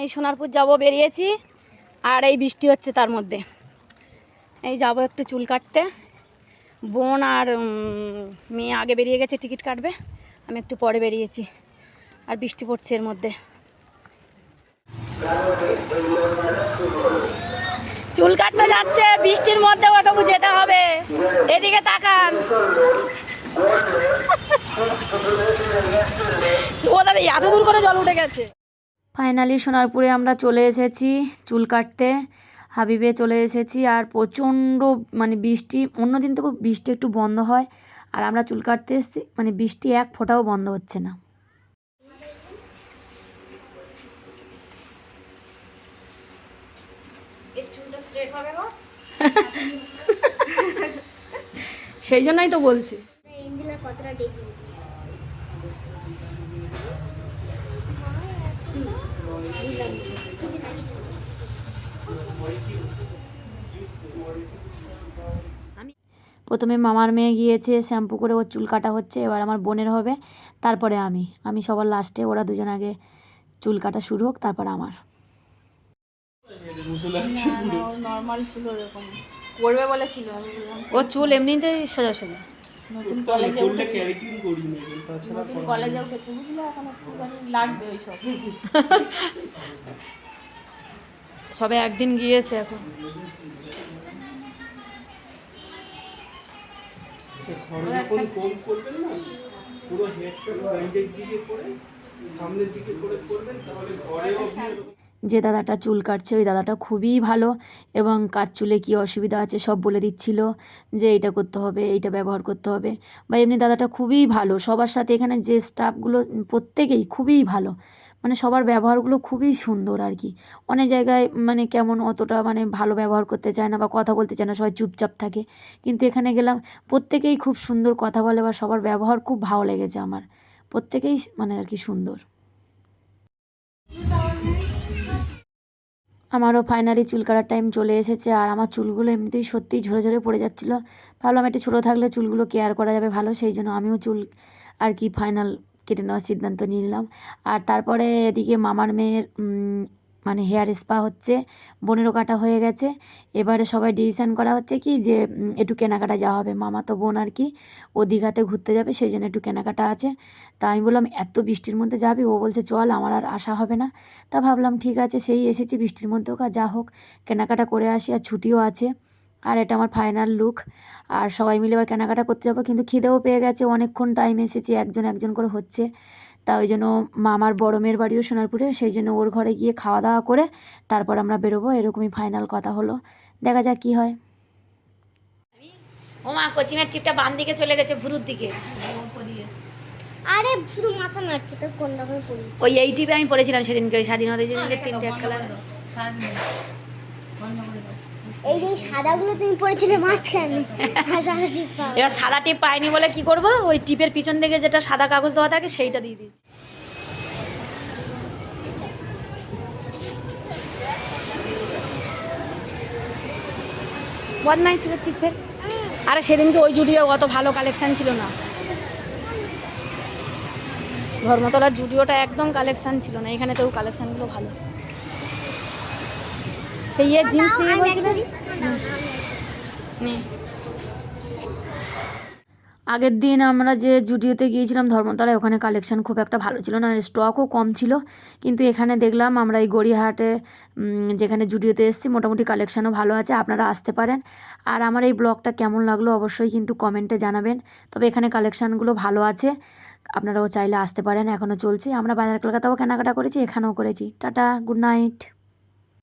এই সোনারপুর যাব, বেরিয়েছি। আর এই বৃষ্টি হচ্ছে তার মধ্যে। এই যাব একটু চুল কাটতে। বোন আর মেয়ে আগে বেরিয়ে গেছে, টিকিট কাটবে। আমি একটু পরে বেরিয়েছি। আর বৃষ্টি পড়ছে এর মধ্যে। চুল কাটতে যাচ্ছে, বৃষ্টির মধ্যে তবু যেতে হবে। এদিকে তাকান। ওদের এত দূর করে জল উঠে গেছে। ফাইনালি সোনারপুরে আমরা চলে এসেছি চুল কাটতে। হাবিবে চলে এসেছি আর প্রচণ্ড মানে বৃষ্টি অন্যদিন তো বৃষ্টি একটু বন্ধ হয়। আর আমরা চুল কাটতে এসেছি মানে বৃষ্টি এক ফোঁটাও বন্ধ হচ্ছে না। সেই জন্যই তো বলছি। প্রথমে মামার মেয়ে গিয়েছে শ্যাম্পু করে ওর চুল কাটা হচ্ছে এবার আমার বোনের হবে। তারপরে আমি আমি সবার লাস্টে ওরা দুজন আগে চুল কাটা শুরু হোক তারপর আমার। নর্মাল ছিল এরকম করবে বলেছিল ও চুল এমনিতেই সোজা সোজা নতুন কলেজে উঠেছে নতুন কলেজে উঠেছে বুঝলে? এখন একটুখানি লাগবে ওই সব সবে একদিন গিয়েছে এখন। করবেন না পুরো দিকে করে সামনের দিকে করে করবেন তাহলে ঘরেও যে দাদাটা চুল কাটছে, ওই দাদাটা খুবই ভালো এবং কার চুলে কী অসুবিধা আছে সব বলে দিচ্ছিল যে এইটা করতে হবে, এইটা ব্যবহার করতে হবে। বা এমনি দাদাটা খুবই ভালো, সবার সাথে এখানে যে স্টাফগুলো, প্রত্যেকেই খুবই ভালো। মানে সবার ব্যবহারগুলো খুবই সুন্দর আর কি। অনেক জায়গায় মানে কেমন অতটা মানে ভালো ব্যবহার করতে চায় না বা কথা বলতে চায় না, সবাই চুপচাপ থাকে। কিন্তু এখানে গেলাম, প্রত্যেকেই খুব সুন্দর কথা বলে বা সবার ব্যবহার খুব ভালো লেগেছে আমার। প্রত্যেকেই মানে আর কি সুন্দর। আমারও ফাইনালি চুল কাটার টাইম চলে এসেছে আর আমার চুলগুলো এমনিতেই সত্যিই ঝরে ঝরে পড়ে যাচ্ছিল। ভাবলাম একটু ছোটো থাকলে চুলগুলো কেয়ার করা যাবে ভালো, সেই জন্য আমিও চুল আর কি ফাইনাল কেটে নেওয়ার সিদ্ধান্ত নিয়ে নিলাম। আর তারপরে এদিকে মামার মেয়ের মানে হেয়ার স্পা হচ্ছে, বোনেরও কাটা হয়ে গেছে। এবারে সবাই ডিসিশান করা হচ্ছে কি যে একটু কেনাকাটা যাওয়া হবে, মামা তো বোন আর কি। ও দীঘাতে ঘুরতে যাবে, সেই জন্য একটু কেনাকাটা আছে। তা আমি বললাম, এত বৃষ্টির মধ্যে যাবি? ও বলছে, চল, আমার আর আসা হবে না। তা ভাবলাম, ঠিক আছে, সেই এসেছি, বৃষ্টির মধ্যেও যা হোক, কেনাকাটা করে আসি, আর ছুটিও আছে। আর এটা আমার ফাইনাল লুক আর সবাই মিলে এবার কেনাকাটা করতে যাব, কিন্তু খিদেও পেয়ে গেছে, অনেকক্ষণ টাইম এসেছি, একজন একজন করে হচ্ছে। তা ওই জন্য মামার বড় মেয়ের বাড়িও সোনারপুরে সেই জন্য ওর ঘরে গিয়ে খাওয়া দাওয়া করে তারপর আমরা বেরোবো। এরকমই ফাইনাল কথা হলো। দেখা যাক কী হয়। ও মা কোচিংয়ের ট্রিপটা বাম দিকে চলে গেছে ভুরুর দিকে। আরে শুধু মাথা নাড়ছে তোর কোন রকম পড়ি ওই এই টিপে আমি পড়েছিলাম সেদিনকে ওই স্বাধীনতা সেদিনকে তিনটে এক কালার এই যে সাদাগুলো তুমি পড়েছিলে মাঝখানে। এবার সাদা টিপ পাইনি বলে কি করব? ওই টিপের পিছন দিকে যেটা সাদা কাগজ দেওয়া থাকে সেইটা দিয়ে দিয়েছি। বদমাই শিখেছিস ফের। আরে সেদিনকে ওই জুডিও অত ভালো কালেকশন ছিল না। ধর্মতলার জুডিওটা একদম কালেকশন ছিল না, এখানে তো কালেকশনগুলো ভালো। সেই ইয়ে জিন্স নিয়ে বলছিলেন আগের দিন আমরা যে জুডিওতে গিয়েছিলাম ধর্মতলায় ওখানে কালেকশন খুব একটা ভালো ছিল না আর স্টকও কম ছিল। কিন্তু এখানে দেখলাম আমরা এই গড়িয়াহাটে যেখানে জুডিওতে এসেছি মোটামুটি কালেকশনও ভালো আছে আপনারা আসতে পারেন। আর আমার এই ব্লগটা কেমন লাগল অবশ্যই কিন্তু কমেন্টে জানাবেন। তবে এখানে কালেকশানগুলো ভালো আছে আপনারাও চাইলে আসতে পারেন এখনও চলছে। আমরা বাজার কলকাতাও কেনাকাটা করেছি এখানেও করেছি। Tata good night